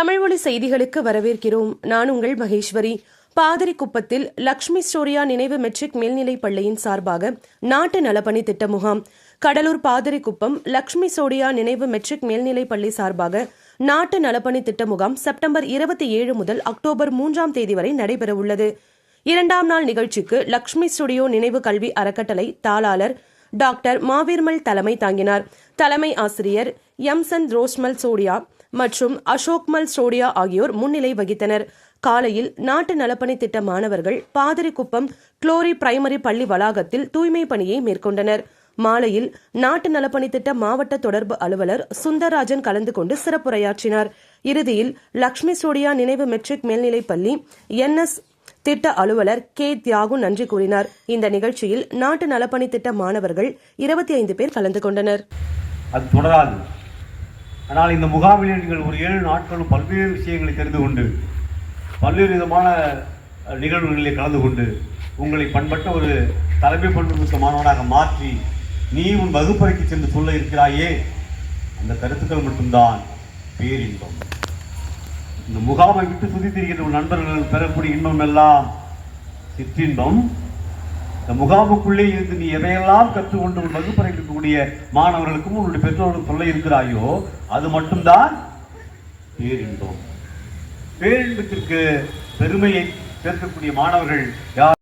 தமிழ்மொழி செய்திகளுக்கு வரவேற்கிறோம். நான் உங்கள் மகேஸ்வரி. பாதிரிக்குப்பத்தில் லக்ஷ்மி ஸ்டோரியா நினைவு மெட்ரிக் மேல்நிலைப் பள்ளியின் சார்பாக நாட்டு நலப்பணி திட்ட முகாம். கடலூர் பாதிரிக்குப்பம் லக்ஷ்மி சோடியா நினைவு மெட்ரிக் மேல்நிலைப் பள்ளி சார்பாக நாட்டு நலப்பணி திட்ட முகாம் செப்டம்பர் இருபத்தி ஏழு முதல் அக்டோபர் மூன்றாம் தேதி வரை நடைபெறவுள்ளது. இரண்டாம் நாள் நிகழ்ச்சிக்கு லக்ஷ்மி ஸ்டுடியோ நினைவு கல்வி அறக்கட்டளை தாளாளர் டாக்டர் மாவீர்மல் தலைமை தாங்கினார். தலைமை ஆசிரியர் எம்சன் ரோஸ்மல் சோடியா மற்றும் அசோக்மல் சோடியா ஆகியோர் முன்னிலை வகித்தனர். காலையில் நாட்டு நலப்பணி திட்ட மாணவர்கள் பாதிரிக்குப்பம் குளோரி பிரைமரி பள்ளி வளாகத்தில் தூய்மை பணியை மேற்கொண்டனர். மாலையில் நாட்டு நலப்பணி திட்ட மாவட்ட தொடர்பு அலுவலர் சுந்தரராஜன் கலந்து கொண்டு சிறப்புரையாற்றினார். இறுதியில் லக்ஷ்மி சோடியா நினைவு மெட்ரிக் மேல்நிலைப் பள்ளி என்எஸ் திட்ட அலுவலர் கே. தியாகு நன்றி கூறினார். இந்த நிகழ்ச்சியில் நாட்டு நலப்பணி திட்ட மாணவர்கள் இருபத்தி ஐந்து பேர் கலந்து கொண்டனர். அது தொடராது. ஆனால் இந்த முகாமில் நீங்கள் ஒரு ஏழு நாட்களும் பல்வேறு விஷயங்களை தெரிந்து கொண்டு பல்வேறு விதமான நிகழ்வுகளில் கலந்து கொண்டு உங்களை பண்பட்ட ஒரு தலைமை பண்புமிக்க மாணவனாக மாற்றி நீ உன் வகுப்பறைக்கு சென்று சொல்ல இருக்கிறாயே? அந்த கருத்துக்கள் மட்டும்தான் பேரின்பம். இந்த முகாமை விட்டு சுத்தி நண்பர்கள் பெறக்கூடிய இன்பம் எல்லாம் சிற்றின்பம். இந்த முகாமுக்குள்ளே இருந்து நீ எதையெல்லாம் கற்றுக்கொண்டு உன் வகுப்பறையில் இருக்கக்கூடிய மாணவர்களுக்கும் உன்னுடைய பெற்றோர்களுக்கும் சொல்ல இருக்கிறாயோ அது மட்டும்தான் பேரின்பம். பேரின்பத்திற்கு பெருமையை சேர்க்கக்கூடிய மாணவர்கள் யார்?